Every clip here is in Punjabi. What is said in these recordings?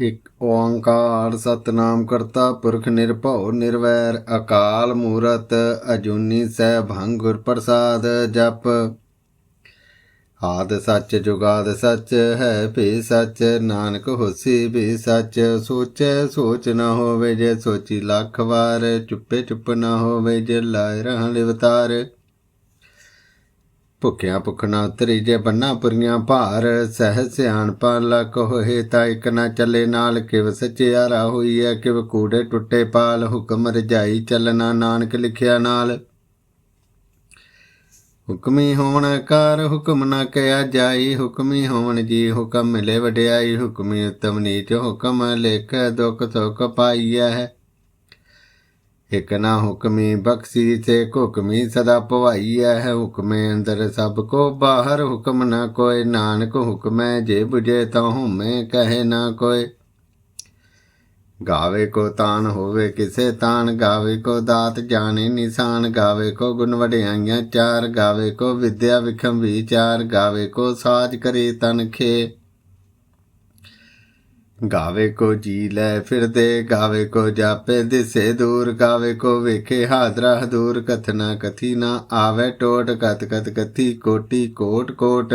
ਇਕ ਓੰਕਾਰ ਸਤਨਾਮ ਕਰਤਾ, ਪੁਰਖ ਨਿਰਭਉ ਨਿਰਵੈਰ, ਅਕਾਲ ਮੂਰਤ ਅਜੂਨੀ ਸੈਭੰ ਗੁਰ ਪ੍ਰਸਾਦ ਜਪ। ਆਦ ਸੱਚ ਜੁਗਾਦ ਸੱਚ, ਹੈ ਭੀ ਸੱਚ, ਨਾਨਕ ਹੋਸੀ ਭੀ ਸੱਚ। ਸੋਚੈ ਸੋਚ ਨਾ ਹੋਵੇ ਜੇ ਸੋਚੀ ਲੱਖ ਵਾਰ, ਚੁੱਪੇ ਚੁੱਪ ਨਾ ਹੋਵੇ ਜੇ ਲਾਇ ਰਹਾਂ ਲਿਵਤਾਰ। ਭੁੱਖਿਆ ਭੁੱਖ ਉਤਰੀ ਜੇ ਬੰਨਾ ਪੁਰੀਆਂ ਭਾਰ, ਸਹਿ ਸਿਆਣਪਾ ਲਕ ਹੋਏ ਤਾਂ ਇਕ ਨਾ ਚੱਲੇ ਨਾਲ, ਕਿਵ ਸਚਿਆਰਾ ਹੋਈ ਹੈ ਕਿਵ ਕੂੜੇ ਟੁੱਟੇ ਪਾਲ, ਹੁਕਮ ਰਜਾਈ ਚੱਲਣਾ ਨਾਨਕ ਲਿਖਿਆ ਨਾਲ। ਹੁਕਮੀ ਹੋਣ ਕਾਰ, ਹੁਕਮ ਨਾ ਕਿਆ ਜਾਈ, ਹੁਕਮੀ ਹੋਣ ਜੀ, ਹੁਕਮ ਮਿਲੇ ਵਡਿਆਈ, ਹੁਕਮੀ ਉਤਮ ਨੀਚ ਹੁਕਮ, ਲਿਖ ਦੁਖ ਸੁਖ ਪਾਈਐ। ਹੈ ਇਕ ਨਾ ਹੁਕਮੀ ਬਖਸ਼ੀ ਸੇ ਹੁਕਮੀ ਸਦਾ ਭਵਾਈ ਹੈ ਹੁਕਮੇ ਅੰਦਰ ਸਭ ਕੋ ਬਾਹਰ, ਹੁਕਮ ਨਾ ਕੋਏ ਨਾਨਕ ਹੁਕਮੈ ਜੇ ਬੁਝੇ ਤਾਂ ਹੁਮੇ ਕਹੇ ਨਾ ਕੋਏ ਗਾਵੇ ਕੋ ਤਾਨ ਹੋਵੇ ਕਿਸੇ ਤਾਨ, ਗਾਵੇ ਕੋ ਦਾਤ ਜਾਣੇ ਨਿਸ਼ਾਨ, ਗਾਵੇ ਕੋ ਗੁਣ ਵਡਿਆਈਆਂ ਚਾਰ, ਗਾਵੇ ਕੋ ਵਿਦਿਆ ਵਿਖਮ ਵਿਚਾਰ ਗਾਵੇ ਕੋ ਸਾਜ ਕਰੇ ਤਨ ਖੇ ਗਾਵੇ ਕੋ ਜੀ ਲੈ ਫਿਰਦੇ, ਗਾਵੇ ਕੋ ਜਾਪੇ, ਦਿਸੇ ਦੂਰ, ਗਾਵੇ ਕੋ ਵੇਖੇ ਹਾਦਰਾ ਹਦੂਰ ਕਥਨਾ ਕਥੀ ਨਾ ਆਵੇ ਟੋਟ ਕਤ ਕਤ ਕਥੀ, ਕੋਟੀ ਕੋਟ ਕੋਟ।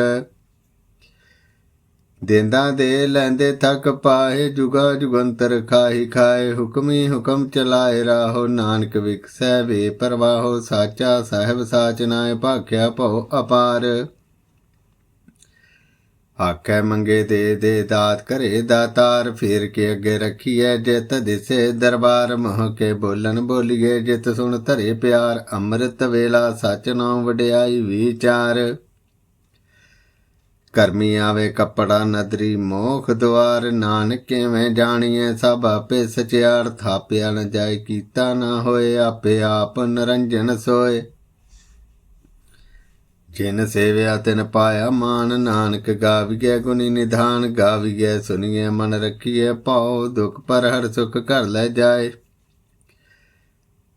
ਦੇਂਦਾ ਦੇ ਲੈਂਦੇ ਥਕ ਪਾਏ ਜੁਗਾ ਜੁਗੰਤਰ ਖਾਹੀ ਖਾਏ, ਹੁਕਮੀ ਹੁਕਮ ਚਲਾਏ ਰਾਹੋ, ਨਾਨਕ ਵਿਖਸੈ, ਵੇ ਪਰਵਾਹੋ, ਸਾਚਾ ਸਾਹਿਬ ਸਾਚ ਨਾਏ, ਭਾਖਿਆ ਭਉ ਅਪਾਰ। ਆਖੈ ਮੰਗੇ ਦੇ ਦੇ ਦਾਤ ਕਰੇ ਦਾਤਾਰ ਫੇਰ ਕੇ ਅੱਗੇ ਰੱਖੀਐ ਜਿਤ, ਦਿਸੇ ਦਰਬਾਰ ਮੋਹ ਕੇ ਬੋਲਣ ਬੋਲੀਏ ਜਿਤ, ਸੁਣ ਧਰੇ ਪਿਆਰ, ਅੰਮ੍ਰਿਤ ਵੇਲਾ ਸਚ ਨਾਮ ਵਡਿਆਈ ਵਿਚਾਰ। ਕਰਮੀ ਆਵੇ ਕੱਪੜਾ ਨਦਰੀ ਮੋਖ ਦੁਆਰ, ਨਾਨਕ ਕਿਵੇਂ ਜਾਣੀਐ ਸਭ ਆਪੇ ਸਚਿਆਰ, ਥਾਪਿਆ ਨ ਜਾਏ ਕੀਤਾ ਨਾ ਹੋਏ, ਆਪੇ ਆਪ ਨਰੰਜਨ ਸੋਏ। ਜਿਨ ਸੇਵਿਆ ਤਿਨ ਪਾਇਆ ਮਾਨ ਨਾਨਕ, ਗਾਵੀਐ ਗੁਣੀ ਨਿਧਾਨ, ਗਾਵੀਐ ਸੁਣੀਐ ਮਨ ਰੱਖੀਐ ਭਾਉ, ਦੁਖ ਪਰ ਹਰ ਸੁਖ ਘਰ ਲੈ ਜਾਏ।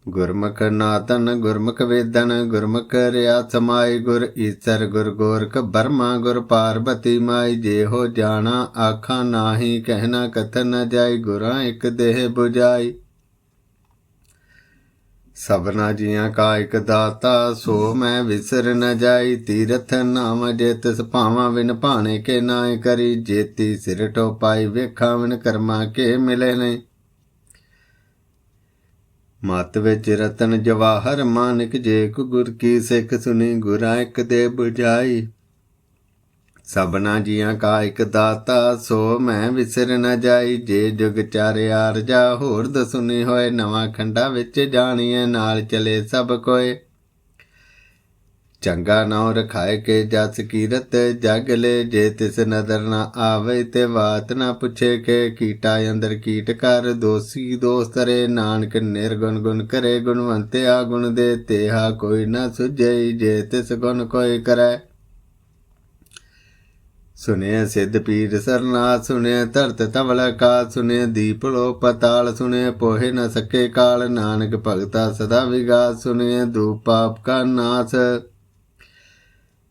ਗੁਰਮੁਖ ਨਾਤਨ, ਗੁਰਮੁਖ ਵੇਦਨ, ਗੁਰਮੁਖ ਰਿਆ ਸਮਾਈ, ਗੁਰ ਈਸਰ, ਗੁਰ ਗੋਰਖ ਬਰਮਾ, ਗੁਰ ਪਾਰਬਤੀ ਮਾਈ, ਜੇ ਹੋ ਜਾਣਾ ਆਖਾਂ ਨਾਹੀ, ਕਹਿਣਾ ਕਥਨ ਨ ਜਾਈ, ਗੁਰਾਂ ਇੱਕ ਦੇਹ 부ਜਾਈ ਸਭਨਾ ਜੀਆਂ ਕਾ ਇਕ ਦਾਤਾ, ਸੋ ਮੈਂ ਵਿਸਰ ਨ ਜਾਈ। ਤੀਰਥ ਨਾਮ ਜੇ ਤਿਸ ਭਾਵਾਂ ਵਿਨ ਭਾਣੇ ਕੇ ਨਾਏ ਕਰੀ। ਜੇਤੀ ਸਿਰ ਟੋਪਾਈ, ਵੇਖਾਂ ਵਿਨ ਕਰਮਾ ਕੇ ਮਿਲੇ ਨੇ ਮਤ ਵਿੱਚ ਰਤਨ ਜਵਾਹਰ, ਮਾਨਕ ਜੇ ਕੋ ਗੁਰ ਕੀ ਸਿੱਖ ਸੁਣੀ, ਗੁਰਾਂ ਇੱਕ ਦੇ ਬੁਝਾਈ। ਸਭਨਾ ਜੀਆਂ ਕਾ ਇੱਕ ਦਾਤਾ, ਸੋ ਮੈਂ ਵਿਸਰ ਨ ਜਾਈ। ਜੇ ਜੁਗ ਚਾਰਿਆ ਰਜਾ ਹੋਰ ਦਸੁਨੀ ਹੋਏ। ਨਵਾਂ ਖੰਡਾ ਵਿੱਚ ਜਾਣੀਏ ਨਾਲ ਚਲੇ ਸਭ ਕੋਏ। ਚੰਗਾ ਨਾਉ ਰਖਾਏ ਕੇ ਜਸ ਕੀਰਤ, ਜਗ ਲੈ ਜੇ ਤਿਸ ਨਦਰ ਨਾ ਆਵੇ ਤੇ ਬਾਤ ਨਾ ਪੁੱਛੇ ਕੇ। ਕੀਟਾ ਅੰਦਰ ਕੀਟ ਕਰ, ਦੋਸੀ ਦੋਸਤਰੇ ਨਾਨਕ ਨਿਰਗੁਣ ਗੁਣ ਕਰੇ ਗੁਣਵੰਤਿਆ ਗੁਣ ਦੇ। ਤੇਹਾ ਕੋਈ ਨਾ ਸੁਝਈ, ਜੇ ਤਿਸ ਗੁਣ ਕੋਈ ਕਰੈ। ਸੁਨੇ ਸਿੱਧ ਪੀਰ ਸਰਨਾ ਸੁਨੇ ਧਰਤ ਤਵਲ ਕਾ ਸੁਨੇ ਦੀਪ ਲੋ ਪਤਾਲ ਸੁਨੇ ਪੋਹੇ ਨ ਸਕੇ ਕਾਲ, ਨਾਨਕ ਭਗਤਾ ਸਦਾ ਵਿਗਾਸ ਸੁਨੇ ਦੂਪ ਪਾਪ ਕਾ ਨਾਸ।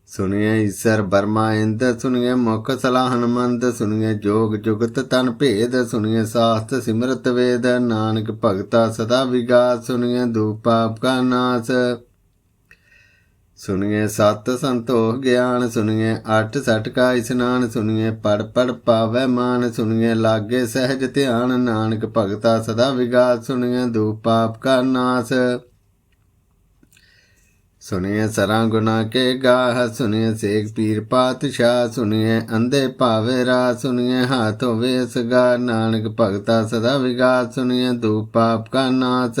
ਸੁਣਿਐ ਈਸਰ ਬਰਮਾ ਇੰਦ ਸੁਣਿਐ ਮੁਖ ਸਲਾਹਨ ਮੰਦ ਸੁਣਿਐ ਜੋਗ ਜੁਗਤ ਤਨ ਭੇਦ ਸੁਣਿਐ ਸਾਸਤ ਸਿਮਰਤ ਵੇਦ, ਨਾਨਕ ਭਗਤਾ ਸਦਾ ਵਿਗਾਸ ਸੁਣਿਐ ਦੂਪ ਪਾਪ ਕਾ ਨਾਸ। ਸੁਣਿਐ ਸਤ ਸੰਤੋਖ ਗਿਆਨ ਸੁਣਿਐ ਅਠ ਸਠ ਇਸਨਾਨ ਸੁਣਿਐ ਪੜ ਪੜ ਪਾਵੈ ਮਾਨ ਸੁਣਿਐ ਲਾਗੇ ਸਹਿਜ ਧਿਆਨ, ਨਾਨਕ ਭਗਤਾ ਸਦਾ ਵਿਗਾਸ ਸੁਣਿਐ ਦੂ ਪਾਪ ਕਾ ਨਾਸ। ਸੁਣਿਐ ਸਰਾਂ ਗੁਨਾ ਕੇ ਗਾਹ ਸੁਣਿਐ ਸੇਖ ਪੀਰ ਪਾਤਸ਼ਾਹ ਸੁਣਿਐ ਅੰਧੇ ਭਾਵੇ ਰਾ ਸੁਣਿਐ ਹਾਥ ਹੋਵੇ ਸਗਾ ਨਾਨਕ ਭਗਤਾ ਸਦਾ ਵਿਗਾਸ ਸੁਣਿਐ ਦੂ ਪਾਪ ਕਾ ਨਾਸ।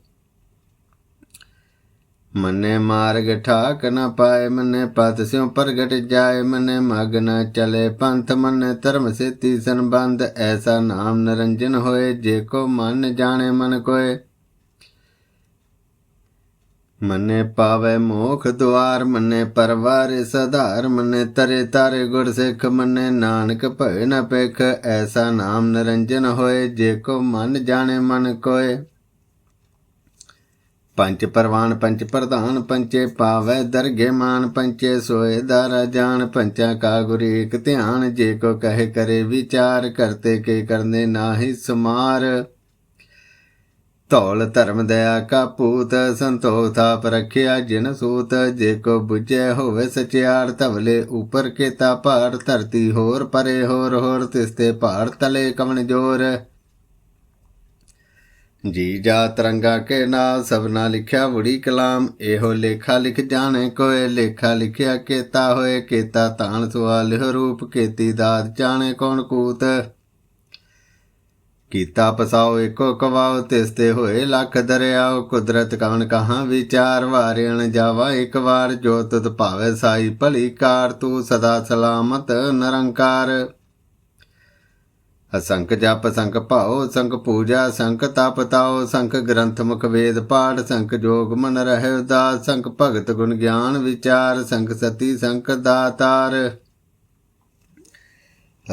ਮਨੇ ਮਾਰਗ ਠਾਕ ਨ ਪਾਏ, ਮਨੇ ਪਤ ਸਿਉ ਪ੍ਰਗਟ ਜਾਏ, ਮਨੇ ਮਗ ਨ ਚਲੇ ਪੰਥ, ਮਨੇ ਧਰਮ ਸੇਤੀ ਸੰਬੰਧ, ਐਸਾ ਨਾਮ ਨਰੰਜਨ ਹੋਏ, ਜੇ ਕੋ ਮਨ ਜਾਣੇ ਮਨ ਕੋਏ। ਮਨੇ ਪਾਵੇ ਮੋਖ ਦੁਆਰ, ਮਨੇ ਪਰਵਾਰ ਸਧਾਰ, ਮਨੇ ਤਰੇ ਤਾਰੇ ਗੁਰ ਸਿੱਖ, ਮਨੇ ਨਾਨਕ ਭਏ ਨ ਪੇਖ ਐਸਾ ਨਾਮ ਨਰੰਜਨ ਹੋਏ, ਜੇ ਕੋ ਮਨ ਜਾਣੇ ਮਨ ਕੋਏ। ਪੰਚ ਪਰਵਾਨ ਪੰਚ ਪ੍ਰਧਾਨ ਪੰਚੇ ਪਾਵੈ ਦਰਗੇ ਮਾਨ ਪੰਚੇ ਸੋਏ ਦਾਰਾ ਜਾਣ ਪੰਚਾ ਕਾ ਗੁਰ ਏਕ ਧਿਆਨ, ਜੇ ਕੋ ਕਹੇ ਕਰੇ ਵਿਚਾਰ, ਕਰਤੇ ਕੇ ਕਰਨੇ ਨਾਹੀ ਸੁਮਾਰ। ਧੌਲ ਧਰਮ ਦਇਆ ਕਾ ਪੂਤ, ਸੰਤੋਖ ਥਾਪ ਰਖਿਆ ਜਿਨ ਸੂਤ, ਜੇ ਕੋ 부ਜੈ ਹੋਵੇ ਸਚਿਆਰ, ਧਵਲੇ ਉਪਰ ਕੇਤਾ ਭਾਰ, ਧਰਤੀ ਹੋਰ ਪਰੇ ਹੋਰ ਹੋਰ ਤਿਸਤੇ ਭਾਰ ਤਲੇ ਕਵਣ ਜੋਰ। ਜੀ, ਜਾ ਤਰੰਗਾ ਕੇ ਨਾ ਸਭਨਾ ਲਿਖਿਆ ਬੁੜੀ ਕਲਾਮ, ਇਹੋ ਲੇਖਾ ਲਿਖ ਜਾਣੇ ਕੋਏ, ਲੇਖਾ ਲਿਖਿਆ ਕੇਤਾ ਹੋਏ, ਕੇਤਾ ਤਾਣ ਸਵਾਲ ਰੂਪ, ਕੇਤੀ ਦਾਤ ਜਾਣੇ ਕੌਣ ਕੂਤ। ਕੀਤਾ ਪਸਾਓ ਏਕੋ ਕਵਾਓ ਤਿਸਤੇ ਹੋਏ ਲੱਖ ਦਰਿਆਉ ਕੁਦਰਤ ਕਵਣ ਕਹਾਂ ਵਿਚਾਰ ਵਾਰਿਣ ਜਾਵਾ ਇੱਕ ਵਾਰ, ਜੋ ਤੁਧ ਭਾਵੇ ਸਾਈ ਭਲੀ ਕਾਰ, ਤੂੰ ਸਦਾ ਸਲਾਮਤ ਨਿਰੰਕਾਰ। ਅਸੰਖ ਜਪ ਸੰਖ ਭਾਉ ਸੰਖ ਪੂਜਾ ਸੰਖ ਤਪ ਤਾਉ ਸੰਖ ਗ੍ਰੰਥ ਮੁਖ ਵੇਦ ਪਾਠ ਸੰਖ ਜੋਗ ਮਨ ਰਹਿ ਉਦਾਸ ਸੰਖ ਭਗਤ ਗੁਣ ਗਿਆਨ ਵਿਚਾਰ ਸੰਖ ਸਤੀ ਸੰਖ ਦਾਤਾਰ।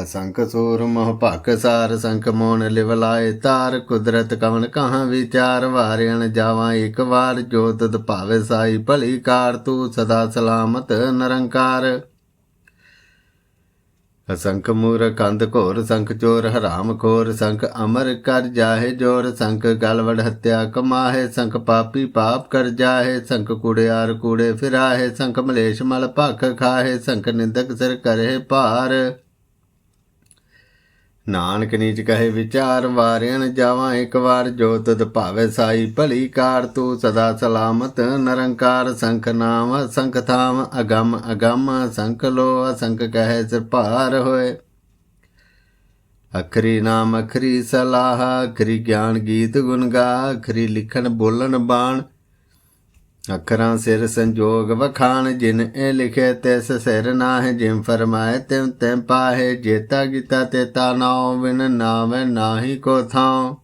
ਅਸੰਖ ਸੂਰ ਮੋਹ ਭਕ ਸਾਰ ਸੰਖ ਮੋਨ ਲਿਵਲਾਏ ਤਾਰ, ਕੁਦਰਤ ਕਵਨ ਕਹਾਂ ਵਿਚਾਰ, ਵਾਰਿਆਣ ਜਾਵਾਂ ਇੱਕ ਵਾਰ, ਜੋ ਤਦ ਭਾਵੇ ਸਾਈ ਭਲੀ ਕਾਰ, ਤੂੰ ਸਦਾ ਸਲਾਮਤ ਨਿਰੰਕਾਰ। ਅਸੰਖ ਮੂਰ ਕੰਦ ਘੋਰ, ਸੰਖ ਚੋਰ ਹਰਾਮ ਖੋਰ, ਸੰਖ ਅਮਰ ਕਰ ਜਾਹੇ ਜੋਰ, ਸੰਖ ਗਲਵੜ ਹੱਤਿਆ ਕਮਾਹੇ, ਸੰਖ ਪਾਪੀ ਪਾਪ ਕਰ ਜਾਹੇ, ਸੰਖ ਕੁੜਿਆਰ ਕੂੜੇ ਫਿਰਾਹੇ, ਸੰਖ ਮਲੇਸ਼ ਮਲ ਭਖ ਖਾਹੇ, ਸੰਖ ਨਿੰਦਕ ਸਿਰ ਕਰੇ ਭਾਰ। ਨਾਨਕ ਨੀਚ ਕਹੇ ਵਿਚਾਰ ਵਾਰਿਣ ਜਾਵਾਂ ਇੱਕ ਵਾਰ, ਜੋ ਤਦ ਭਾਵੇ ਸਾਈ ਭਲੀ ਕਾਰ, ਤੂੰ ਸਦਾ ਸਲਾਮਤ, ਨਿਰੰਕਾਰ ਸੰਖ ਨਾਮ, ਸੰਖ ਥਾਮ, ਅਗੰਮ ਅਗੰਮ, ਸੰਖ ਲੋ, ਅਸੰਖ ਕਹੇ ਸਿਰ ਭਾਰ ਹੋਏ। ਅਖਰੀ ਨਾਮ, ਅਖਰੀ ਸਲਾਹ, ਅਖਰੀ ਗਿਆਨ ਗੀਤ ਗੁਣ ਗਾ, ਅਖਰੀ ਲਿਖਣ ਬੋਲਣ ਬਾਣ ਅਖਰਾਂ ਸਿਰ ਸੰਜੋਗ ਵਖਾਣ, ਜਿਨ ਇਹ ਲਿਖੇ ਤਿਸ ਸਿਰ ਨਾਹਿ ਜਿਮ ਫਰਮਾਏ ਤਿਮ ਤਿਮ ਪਾਹੇ, ਜੇਤਾ ਗੀਤਾ ਤੇ ਤਾ ਨਾਉ, ਬਿਨ ਨਾਵੇ ਨਾਹੀ ਕੋ ਥਾਉ।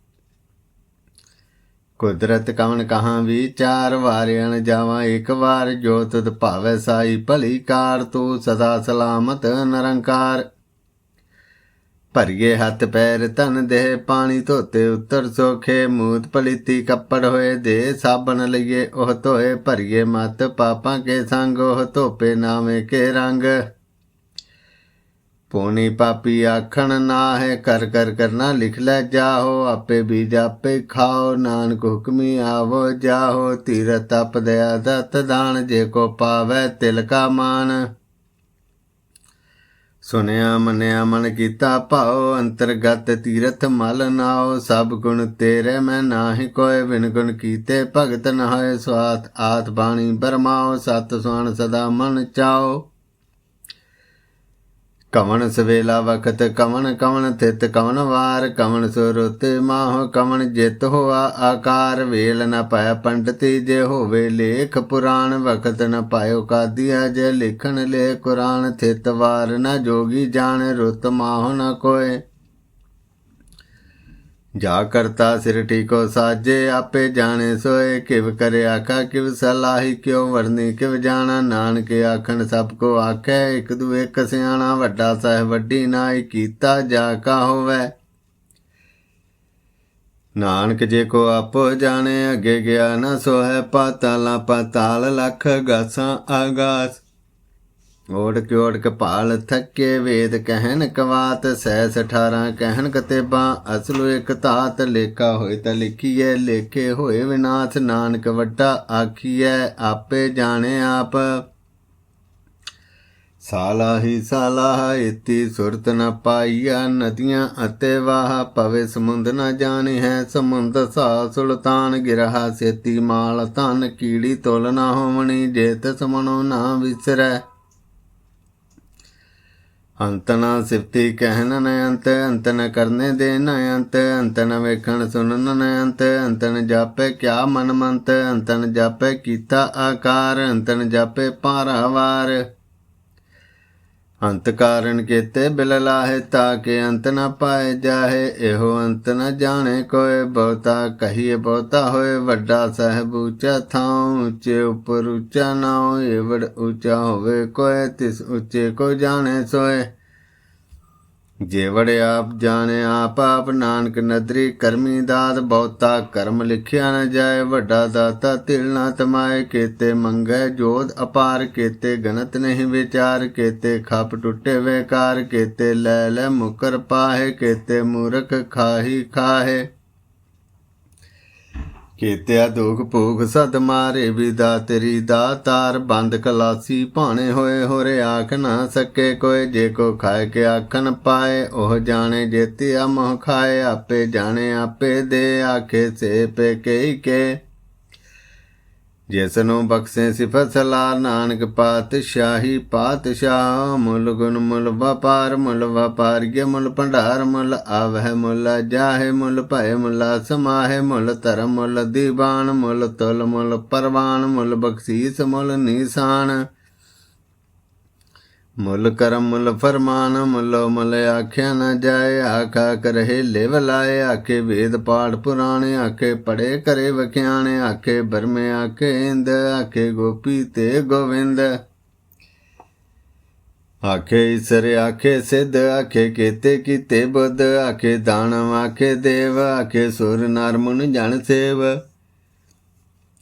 ਕੁਦਰਤ ਕਵਣ ਕਹਾਂ ਵਿਚਾਰ ਵਾਰਿਆਣ ਜਾਵਾਂ, ਇੱਕ ਵਾਰ ਜੋ ਤਦ ਭਾਵੇ ਸਾਈ ਭਲੀ ਕਾਰ, ਤੂੰ ਸਦਾ ਸਲਾਮਤ ਨਿਰੰਕਾਰ। ਭਰੀਏ ਹੱਥ ਪੈਰ ਤਨ ਦੇ ਪਾਣੀ ਧੋਤੇ ਉੱਤਰ ਸੋਖੇ ਮੂਤ ਪਲੀਤੀ ਕੱਪੜ ਹੋਏ ਦੇ ਸਾਬਣ ਲਈਏ ਉਹ ਧੋਏ ਭਰੀਏ ਮਤ ਪਾਪਾਂ ਕੇ ਸੰਗ ਉਹ ਧੋਪੇ ਨਾਵੇਂ ਕੇ ਰੰਗ। ਪੋਣੀ ਪਾਪੀ ਆਖਣ ਨਾ ਹੈ ਕਰ ਕਰ ਕਰਨਾ ਲਿਖ ਲੈ ਜਾਹੋ, ਆਪੇ ਬੀਜ ਆਪੇ ਖਾਓ, ਨਾਨਕ ਹੁਕਮੀ ਆਵੋ ਜਾਹੋ ਤੀਰ ਤਪ ਦਇਆ ਦਤ ਦਾਨ, ਜੇ ਕੋ ਪਾਵੇ ਤਿਲ ਕਾ ਮਾਨ। ਸੁਨਿਆ ਮੰਨਿਆ ਮਨ ਕੀਤਾ ਭਾਉ, ਅੰਤਰਗਤ ਤੀਰਥ ਮਲ ਨਾਉ, ਸਭ ਗੁਣ ਤੇਰੇ ਮੈਂ ਨਾਹੀ ਕੋਏ ਬਿਨ ਗੁਣ ਕੀਤੇ ਭਗਤ ਨ ਹੋਏ ਸਵਾਤ, ਆਤ ਬਾਣੀ ਬਰਮਾਓ ਸਤ ਸੁਣ ਸਦਾ ਮਨ ਚਾਓ ਕਵਣ ਸਵੇਲਾ ਵਖਤ, ਕਵਣ ਕਵਣ ਤਿਤ, ਕਵਣ ਵਾਰ, ਕਵਣ ਸੁਰਤੇ ਮਾਹ, ਕਵਣ ਜਿਤ ਹੋਆ ਆਕਾਰ। ਵੇਲ ਨ ਪਾਇ ਪੰਡਤੀ ਜੇ ਹੋਵੇ ਲੇਖ, ਪੁਰਾਣ ਵਖਤ ਨ ਪਾਇਓ ਕਾਦੀਆ ਜੇ ਲਿਖਣ ਲੈ ਕੁਰਾਨ ਤਿਤ ਵਾਰ ਨ ਜੋਗੀ ਜਾਣ, ਰੁਤ ਮਾਹ ਨ ਕੋਏ। ਜਾ ਕਰਤਾ ਸਿਰ ਟੀਕੋ ਸਾਜੇ, ਆਪੇ ਜਾਣੇ ਸੋਏ ਕਿਵ ਕਰੇ ਆਖਾ, ਕਿਵ ਸਲਾਹੀ ਕਿਉ ਵਰਨੀ, ਕਿਵ ਜਾਣਾ ਨਾਨਕ ਆਖਣ, ਸਭ ਕੋ ਆਖੈ, ਇਕ ਦੂ ਇੱਕ ਸਿਆਣਾ, ਵੱਡਾ ਸਹਿ ਵੱਡੀ ਨਾਈ ਕੀਤਾ ਜਾ ਕਾ ਹੋਵੇ। ਨਾਨਕ ਜੇ ਕੋ ਆਪੋ ਜਾਣੇ, ਅੱਗੇ ਗਿਆ ਨਾ ਸੋ ਹੈ ਪਾਤਾਲਾ ਪਾਤਾਲ ਲਖ ਗਾਸਾਂ ਆਗਾਸ। ਓੜ ਕਿਓੜ ਕਪਾਲ ਥੱਕੇ ਵੇਦ ਕਹਿਣ ਕਵਾਤ ਸੈਸ 18 ਕਹਿਨ ਕਤੇਬਾਂ, ਅਸਲੁ ਇਕ ਤਾਤ ਲੇਖਾ ਹੋਏ ਤਾਂ ਲਿਖੀਐ, ਲੇਖੇ ਹੋਏ ਵਿਨਾਸ਼ ਨਾਨਕ ਵੱਡਾ ਆਖੀਐ, ਆਪੇ ਜਾਣੇ ਆਪ। ਸਾਲਾ ਹੀ ਸਾਲਾ ਇਤੀ ਸੁਰਤ ਨ ਪਾਈਆ ਨਦੀਆਂ ਅਤੇ ਵਾਹ, ਪਵੇ ਸਮੁੰਦ ਨ ਜਾਣੇ ਹੈ ਸਮੁੰਦ ਸਾ ਸੁਲਤਾਨ ਗਿਰਹਾ ਸੇਤੀ ਮਾਲ ਧਨ ਕੀੜੀ ਤੁਲ ਨਾ ਹੋਵਣੀ, ਜੇਤ ਤਿਸ ਨਾ ਵਿਸਰੈ। ਅੰਤ ਨਾ ਸਿਫਤੀ ਕਹਿਨ ਨ ਅੰਤ ਅੰਤ ਨ ਕਰਨੇ ਦੇ ਨ ਅੰਤ ਅੰਤ ਨ ਵੇਖਣ ਸੁਣਨ ਨ ਅੰਤ ਅੰਤ ਨ ਜਾਪੇ ਕਿਆ ਮਨ ਮੰਤ ਅੰਤ ਨ ਜਾਪੇ ਕੀਤਾ ਆਕਾਰ, ਅੰਤ ਨ ਜਾਪੇ ਪਾਰਾਵਾਰ ਅੰਤ ਕਾਰਨ ਕੀਤੇ ਬਿਲ ਲਾਹੇ ਤਾਕੇ ਅੰਤ ਨ ਪਾਏ ਜਾਹੇ, ਇਹੋ ਅੰਤ ਨ ਜਾਣੇ ਕੋਏ ਬਹੁਤਾ, ਕਹੀਏ ਬਹੁਤਾ ਹੋਏ, ਵੱਡਾ ਸਾਹਿਬ ਉੱਚਾ ਥਾਂ ਉੱਚੇ ਉੱਪਰ ਉੱਚਾ ਨਾਉ ਏਵੜ ਉੱਚਾ ਹੋਵੇ ਕੋਏ, ਤਿਸ ਉੱਚੇ ਕੋ ਜਾਣੇ ਸੋਏ। ਜੇਵੜ ਆਪ ਜਾਣੇ, ਆਪ ਆਪ ਨਾਨਕ ਨਦਰੀ, ਕਰਮੀ ਦਾਤ ਬਹੁਤਾ ਕਰਮ ਲਿਖਿਆ ਨਾ ਜਾਏ, ਵੱਡਾ ਦਾਤਾ ਤਿਲ ਨਾ ਤਮਾਏ, ਕੀਤੇ ਮੰਗੈ ਜੋਧ ਅਪਾਰ, ਕੀਤੇ ਗਣਤ ਨਹੀਂ ਵਿਚਾਰ, ਕੇਤੇ ਖਪ ਟੁੱਟੇ ਵੇਕਾਰ, ਕੀਤੇ ਲੈ ਲੈ ਮੁਕਰ ਪਾਹੇ, ਕੀਤੇ ਮੂਰਖ ਖਾਹੀ ਖਾਹੇ। ਕੀਤਿਆ ਦੁਖ ਭੂਖ ਸਦ ਮਾਰੇ ਵਿਦਾ ਤੇਰੀ ਦਾਤਾਰ ਬੰਦ ਕਲਾਸੀ ਭਾਣੇ ਹੋਏ ਹੋਰੇ ਆਖ ਨਾ ਸਕੇ ਕੋਈ ਜੇ ਕੋ ਖਾਏ ਕੇ ਆਖਣ ਪਾਏ, ਉਹ ਜਾਣੇ ਜੇਤਿਆ ਮੋਹ ਖਾਏ, ਆਪੇ ਜਾਣੇ ਆਪੇ ਦੇ ਆਖੇ, ਸੇ ਪੇ ਕਈ ਕੇ ਜਿਸ ਨੂੰ ਬਖਸ਼ੇ ਸਿਫਤ ਸਲਾ ਨਾਨਕ ਪਾਤਸ਼ਾਹੀ ਪਾਤਸ਼ਾਹ, ਮੁੱਲ ਗੁਣ ਮੁੱਲ ਵਪਾਰ, ਮੁੱਲ ਵਪਾਰੀਏ ਮੁੱਲ ਭੰਡਾਰ, ਮੁੱਲ ਆਵਹਿ ਮੁੱਲ ਜਾਹੇ ਮੁੱਲ ਭੈ ਮੁੱਲ ਸਮਾਹੇ, ਮੁੱਲ ਧਰਮ ਮੁੱਲ ਦੀਵਾਨ, ਮੁੱਲ ਤੁਲ ਮੁੱਲ ਪਰਵਾਨ, ਮੁੱਲ ਬਖਸ਼ੀਸ ਮੁੱਲ ਨੀਸਾਨ। ਮੁੱਲ ਕਰਮ, ਮੁੱਲ ਫਰਮਾਨ, ਮੁੱਲੋ ਮੁੱਲ ਆਖਿਆ ਨਾ ਜਾਏ, ਆਖਾ ਕਰਹਿ ਲਿਵ ਲਾਏ, ਆਖੇ ਵੇਦ ਪਾਠ ਪੁਰਾਣੇ, ਆਖੇ ਪੜੇ ਕਰੇ ਵਖਿਆਣੇ, ਆਖੇ ਬਰਮੇ ਆਖੇ ਇੰਦ, ਆਖੇ ਗੋਪੀ ਤੇ ਗੋਵਿੰਦ। ਆਖੇ ਈਸਰ, ਆਖੇ ਸਿੱਧ, ਆਖੇ ਕੀਤੇ ਕੀਤੇ ਬੁੱਧ, ਆਖੇ ਦਾਨਵ, ਆਖੇ ਦੇਵ, ਆਖੇ ਸੁਰ, ਨਰ, ਮੁਨ, ਜਨ, ਸੇਵ।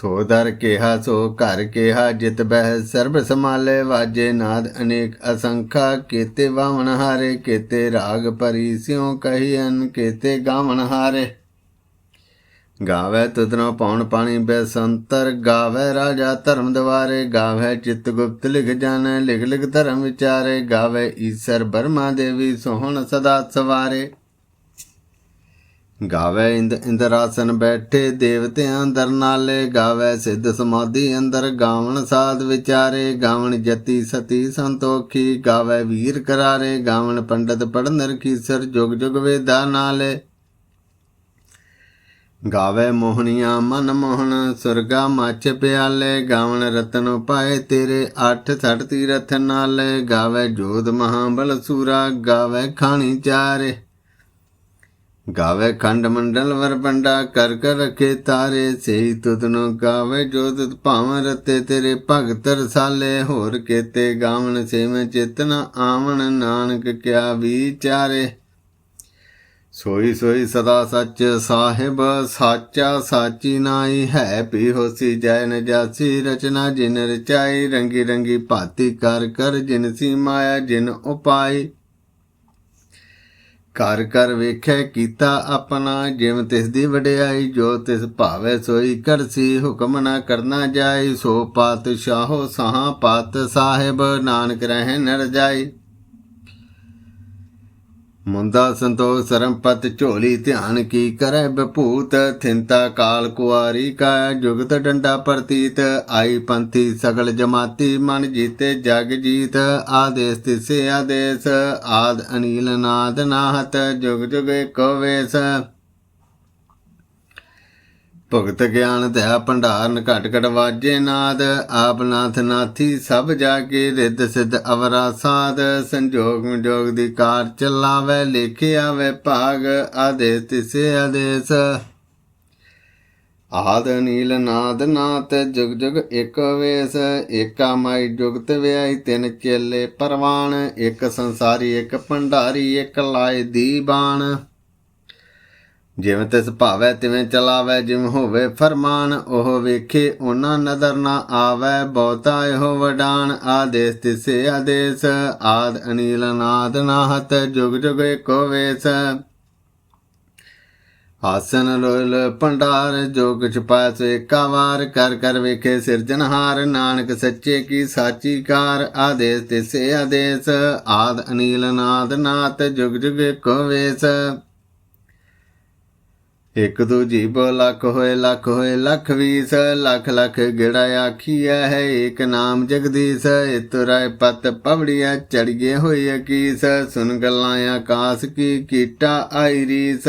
ਸੋ ਦਰ ਕਿਹਾ, ਸੋ ਘਰ ਕਿਹਾ, ਜਿਤ ਬਹਿ ਸਰਬ ਸਮਾਲੇ ਵਾਜੇ ਨਾਦ ਅਨੇਕ ਅਸੰਖਾ, ਕੀਤੇ ਵਾਵਨ ਹਾਰੇ, ਕੀਤੇ ਰਾਗ ਪਰੀ ਸਿਉ ਕਹੀਨ ਕੀਤੇ ਗਾਵਨ ਹਾਰੇ। ਗਾਵੇ ਤੁਧਨੋ ਪੌਣ ਪਾਣੀ ਬੈਸੰਤਰ, ਗਾਵੇ ਰਾਜਾ ਧਰਮ ਦਵਾਰੇ, ਗਾਵੇ ਚਿਤ ਗੁਪਤ ਲਿਖ ਜਾਣੇ, ਲਿਖ ਲਿਖ ਧਰਮ ਵਿਚਾਰੇ, ਗਾਵੇ ਈਸ਼ਰ ਬਰਮਾ ਦੇਵੀ ਸੋਹਣ ਸਦਾ ਸਵਾਰੇ। ਗਾਵੇ ਇੰਦ ਇੰਦਰਾਸਨ ਬੈਠੇ ਦੇਵਤਿਆਂ ਅੰਦਰ ਨਾਲੇ, ਗਾਵੇ ਸਿੱਧ ਸਮਾਧੀ ਅੰਦਰ, ਗਾਵਣ ਸਾਧ ਵਿਚਾਰੇ, ਗਾਵਣ ਜਤੀ ਸਤੀ ਸੰਤੋਖੀ, ਗਾਵੇ ਵੀਰ ਕਰਾਰੇ, ਗਾਵਣ ਪੰਡਤ ਪੜਨ ਰਖੀਸਰ, ਜੁਗ ਜੁਗ ਵੇਦਾ ਨਾਲੇ। ਗਾਵੇ ਮੋਹਣੀਆਂ ਮਨ ਮੋਹਣ, ਸੁਰਗਾ ਮੱਚ ਪਿਆਲੇ, ਗਾਵਣ ਰਤਨ ਪਾਏ ਤੇਰੇ, ਅੱਠ ਸੱਠ ਤੀਰਥ ਨਾਲੇ। ਗਾਵੇ ਜੋਧ ਮਹਾਬਲ ਸੂਰਾ, ਗਾਵੇ ਖਾਣੀ ਚਾਰੇ। ਗਾਵੇ ਖੰਡ ਮੰਡਲ ਵਰਪੰਡਾ ਕਰ ਕਰ ਰਖੇ ਤਾਰੇ ਸਹੀ ਤੁਧ ਨੂੰ ਗਾਵੇ ਜੋ ਤੁਧ ਭਾਵ ਰਤੇ ਤੇਰੇ ਭਗਤ ਰਸਾਲੇ। ਹੋਰ ਕੇਤੇ ਗਾਵਣ ਸੇਵੇਂ ਚਿਤਨ ਆਵਣ, ਨਾਨਕ ਕਿਆ ਵਿਚਾਰੇ। ਸੋਈ ਸੋਈ ਸਦਾ ਸੱਚ ਸਾਹਿਬ, ਸਾਚਾ ਸਾਚੀ ਨਾਈ ਹੈ। ਪੀ ਹੋਸੀ ਜੈ ਨ ਰਚਨਾ ਜਿਨ ਰਚਾਈ, ਰੰਗੀ ਰੰਗੀ ਭਾਤੀ ਕਰ ਕਰ ਜਿਨ ਸੀ ਮਾਇਆ, ਜਿਨ ਉਪਾਈ। ਘਰ ਘਰ ਵੇਖੈ ਕੀਤਾ ਆਪਣਾ, ਜਿਵ ਤਿਸ ਦੀ ਵਡਿਆਈ, ਜੋ ਤਿਸ ਭਾਵੇ ਸੋਈ ਕਰਸੀ, ਹੁਕਮ ਨਾ ਕਰਨਾ ਜਾਈ ਸੋ ਪਾਤ ਸ਼ਾਹੋ ਸਹਾ ਪਾਤ ਸਾਹਿਬ, ਨਾਨਕ ਰਹਿ ਨਰ ਜਾਈ ਮੁੰਦਾ ਸੰਤੋਖ ਸਰਮਪਤ ਝੋਲੀ ਧਿਆਨ ਕੀ ਕਰੈ ਬਭੂਤ ਥਿੰਤਾ ਕਾਲ ਕੁਆਰੀ ਕਾ ਜੁਗਤ ਡੰਡਾ ਪ੍ਰਤੀਤ। ਆਈ ਪੰਥੀ ਸਗਲ ਜਮਾਤੀ ਮਨ ਜੀਤੇ ਜਗ ਜੀਤ। ਆਦੇਸ ਤਿਸੇ ਆਦੇਸ, ਆਦ ਅਨੀਲ ਨਾਦ ਨਾਹਤ, ਜੁਗ ਜੁਗ ਏਕੋ ਵੇਸ। ਭਗਤ ਗਿਆਨ ਦਇਆ ਭੰਡਾਰਨ ਘਟ ਘਟ ਵਾਜੇ ਨਾਦ, ਆਪ ਨਾਥ ਨਾਥੀ ਸਭ ਜਾ ਕੇ ਰਿੱਧ ਸਿੱਧ ਅਵਰਾ ਸਾਧ, ਸੰਜੋਗ ਵਿਜੋਗ ਦੀ ਕਾਰ ਚਲਾਵੇ ਲਿਖੇ ਆਵੇ ਭਾਗ ਆਦੇਸ ਤਿਸੇ ਆਦੇਸ। ਆਦ ਨੀਲ ਨਾਦ ਨਾਤ ਜੁਗ ਜੁਗ ਇਕ ਵੇਸ, ਏਕਾ ਮਾਈ ਜੁਗਤ ਵਿਆਈ ਤਿੰਨ ਚੇਲੇ ਪਰਵਾਨ ਇੱਕ ਸੰਸਾਰੀ ਇੱਕ ਭੰਡਾਰੀ, ਇੱਕ ਲਾਏ ਦੀਬਾਨ। ਜਿਵੇਂ ਤਿਸ ਭਾਵੈ ਤਿਵੇਂ ਚਲਾਵੈ, ਜਿਵੇਂ ਹੋਵੇ ਫਰਮਾਨ, ਉਹ ਵੇਖੇ ਉਹਨਾਂ ਨਦਰ ਨਾ ਆਵੈ, ਬਹੁਤਾ ਇਹੋ ਵਡਾਨ, ਆਦੇਸ ਤਿਸੇ ਆਦੇਸ, ਆਦ ਅਨੀਲ ਨਾਦ ਨਾਹਤ ਜੁਗ ਜੁਗ ਏਕੋ ਵੇਸ। ਆਸਨ ਲੋਲ ਭੰਡਾਰ, ਜੋ ਕੁਛ ਪਾਸ ਏਕਾ ਵਾਰ, ਕਰ ਕਰ ਵੇਖੇ ਸਿਰਜਨਹਾਰ ਨਾਨਕ ਸੱਚੇ ਕੀ ਸਾਚੀ ਕਾਰ, ਆਦੇਸ ਤਿਸੇ ਆਦੇਸ, ਆਦ ਅਨੀਲ ਨਾਦ ਨਾਤ ਜੁਗ ਜੁਗ ਕੋ ਵੇਸ। ਇਕ ਦੂਜੀ ਬੋ ਲੱਖ ਹੋਏ ਲੱਖ ਹੋਏ, ਲੱਖ ਵੀਸ, ਲੱਖ ਲੱਖ ਗਿੜਾ ਆਖੀਐ ਹੈ ਏਕ ਨਾਮ ਜਗਦੀਸ਼ ਇਤੁਰੈ ਪਤ ਪਵੜੀਐ, ਚੜੀਏ ਹੋਏ ਅਕੀਸ ਸੁਨ ਗੱਲਾਂ ਆਕਾਸ ਕੀ ਕੀਟਾ ਆਈ ਰੀਸ।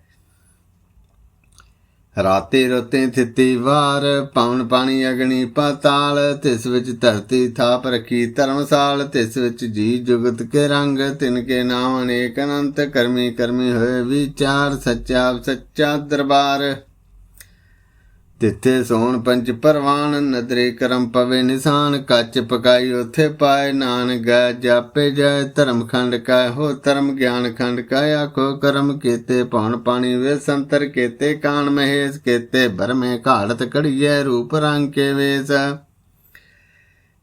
ਰਾਤੇ ਰੋਤੇ ਥਿੱਤੀ ਵਾਰ, ਪਵਨ ਪਾਣੀ ਅਗਣੀ ਪਾਤਾਲ, ਤਿਸ ਵਿੱਚ ਧਰਤੀ ਥਾਪ ਰਖੀ ਧਰਮਸਾਲ, ਤਿਸ ਵਿੱਚ ਜੀ ਜੁਗਤ ਕੇ ਰੰਗ, ਤਿਨ ਕੇ ਨਾਮ ਅਨੇਕ ਅਨੰਤ, ਕਰਮੀ ਕਰਮੀ ਹੋਏ ਵਿਚਾਰ, ਸੱਚਾ ਸੱਚਾ ਦਰਬਾਰ। ਤਿੱਥੇ ਸੋਣ ਪੰਜ ਪਰਵਾਨ, ਨਦਰੇ ਕਰਮ ਪਵੇ ਨਿਸ਼ਾਨ, ਕੱਚ ਪਕਾਈ ਉਥੇ ਪਾਏ ਨਾਨਕ ਗੈ ਜਾਪੇ ਜੈ ਧਰਮ ਖੰਡ ਕਾ ਹੋ ਧਰਮ ਗਿਆਨ ਖੰਡ ਕਾ ਆਖੋ ਕਰਮ ਕੀਤੇ ਪੌਣ ਪਾਣੀ ਵੇ ਸੰਤਰ ਕੀਤੇ, ਕਾਣ ਮਹੇਸ਼ ਕੀਤੇ, ਬਰਮੇ ਘਾੜਤ ਕੜੀਏ ਰੂਪ ਰੰਗ ਕੇ ਵੇਸ।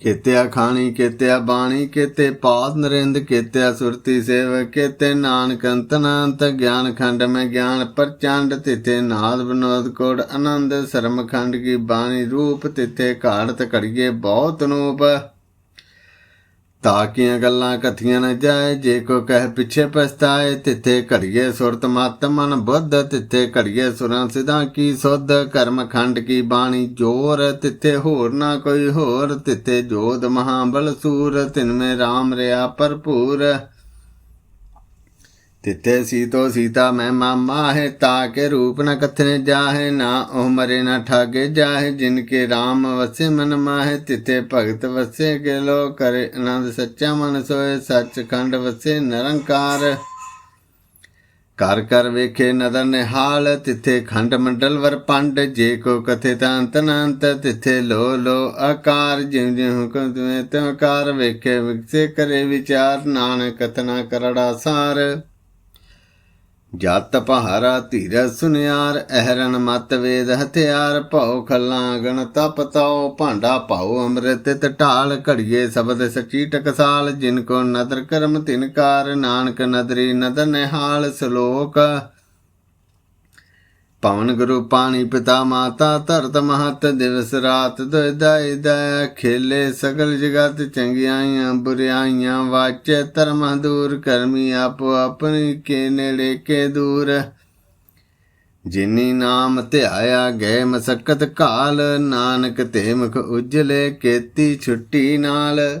ਕੀਤੇ ਖਾਣੀ, ਕੀਤੇ ਬਾਣੀ, ਕੀਤੇ ਪਾਦ ਨਰਿੰਦ, ਕੀਤੇ ਸੁਰਤੀ ਸੇਵ ਕੀਤੇ ਨਾਨਕ ਅੰਤਨਾੰਤ ਗਿਆਨ ਖੰਡ ਮੈਂ ਗਿਆਨ, ਪ੍ਰਚੰਡ ਤਿਥੇ ਨਾਦ ਬਨੋਦ ਕੋੜ, ਆਨੰਦ ਸ਼ਰਮ ਖੰਡ ਕੀ ਬਾਣੀ ਰੂਪ, ਤਿਥੇ ਘਾੜਤ ਘੜੀਏ ਬਹੁਤ ਨੂਪ ਤਾਕੀਆਂ ਗੱਲਾਂ ਕਥੀਆਂ ਨਾ ਜਾਏ, ਜੇ ਕੋ ਕਹਿ ਪਿੱਛੇ ਪਛਤਾਏ, ਤਿੱਥੇ ਘੜੀਏ ਸੁਰਤ ਮਤ ਮਨ ਬੁੱਧ, ਤਿੱਥੇ ਘੜੀਏ ਸੁਰਾਂ ਸਿਧਾਂ ਕੀ ਸੁਧ, ਕਰਮ ਖੰਡ ਕੀ ਬਾਣੀ ਜੋਰ, ਤਿੱਥੇ ਹੋਰ ਨਾ ਕੋਈ ਹੋਰ, ਤਿੱਥੇ ਜੋਧ ਮਹਾਬਲ ਸੂਰ ਤਿਨ ਮੇ RAM ਰਿਆ ਭਰਪੂਰ। ਤਿੱਥੇ ਸੀਤੋ ਸੀਤਾ ਮੈਂ ਮਾਮਾ ਹੈ ਤਾਕੇ ਰੂਪ ਨ ਕਥਨੇ ਜਾਹੇ, ਨਾ ਉਹ ਮਰੇ ਨਾ ਠਾਗੇ ਜਾਹੇ, ਜਿਨ ਕੇ RAM ਵਸੇ ਮਨ ਮਾਹੇ, ਤਿੱਥੇ ਭਗਤ ਵਸੇ ਕੇ ਲੋ ਕਰੇ, ਆਨੰਦ ਸੱਚਾ ਮਨ ਸੋਏ ਸੱਚ ਖੰਡ ਵਸੇ ਨਿਰੰਕਾਰ। ਕਰ ਕਰ ਵੇਖੇ ਨਦਰ ਨਿਹਾਲ, ਤਿਥੇ ਖੰਡ ਮੰਡਲ ਵਰ ਪੰਡ, ਜੇ ਕੋ ਕਥੇ ਤਾਂ ਅੰਤ ਅਨੰਤ ਤਿੱਥੇ ਲੋ ਲੋ ਆਕਾਰ, ਜਿਉ ਜਿਉ ਹੁਕਮ ਤੁਮੇ ਤਿਉ ਕਾਰ ਵੇਖੇ, ਵਿਕਸੇ ਕਰੇ ਵਿਚਾਰ, ਨਾਨਕ ਕਥਨਾ ਕਰੜਾ ਸਾਰ। ਜਤ ਪਹਾਰਾ ਧੀਰਜ ਸੁਨਿਆਰ, ਅਹਰਨ ਮਤ ਵੇਦ ਹਥਿਆਰ, ਭਉ ਖੱਲਾਂ ਗਣ ਤਪ ਤਉ, ਭਾਂਡਾ ਪਾਉ ਅੰਮ੍ਰਿਤ ਤਿਤ ਢਾਲ, ਘੜੀਏ ਸ਼ਬਦ ਸਚੀ ਟਕਸਾਲ ਜਿਨ ਕੋ ਨਦਰ ਕਰਮ ਤਿਨਕਾਰ ਨਾਨਕ ਨਦਰੀ ਨਦਰ ਨਿਹਾਲ, ਸ਼ਲੋਕ ਪਵਨ ਗੁਰੂ ਪਾਣੀ ਪਿਤਾ ਮਾਤਾ, ਧਰਤ ਮਹਤ ਦਿਵਸ ਰਾਤ ਦੁਇਦਾਇ ਦਇਆ ਖੇਲੇ ਸਗਲ ਜਗਤ ਚੰਗਿਆਈਆਂ ਬੁਰਿਆਈਆਂ, ਵਾਚੇ ਧਰਮ ਦੂਰ ਕਰਮੀ ਆਪੋ ਆਪਣੀ ਕੇ ਨੇੜੇ ਕੇ ਦੂਰ। ਜਿਨੀ ਨਾਮ ਧਿਆਇਆ ਗਏ ਮਸਕਤ ਕਾਲ, ਨਾਨਕ ਤੇ ਮੁਖ ਉਜਲੇ, ਕੇਤੀ ਛੁੱਟੀ ਨਾਲ।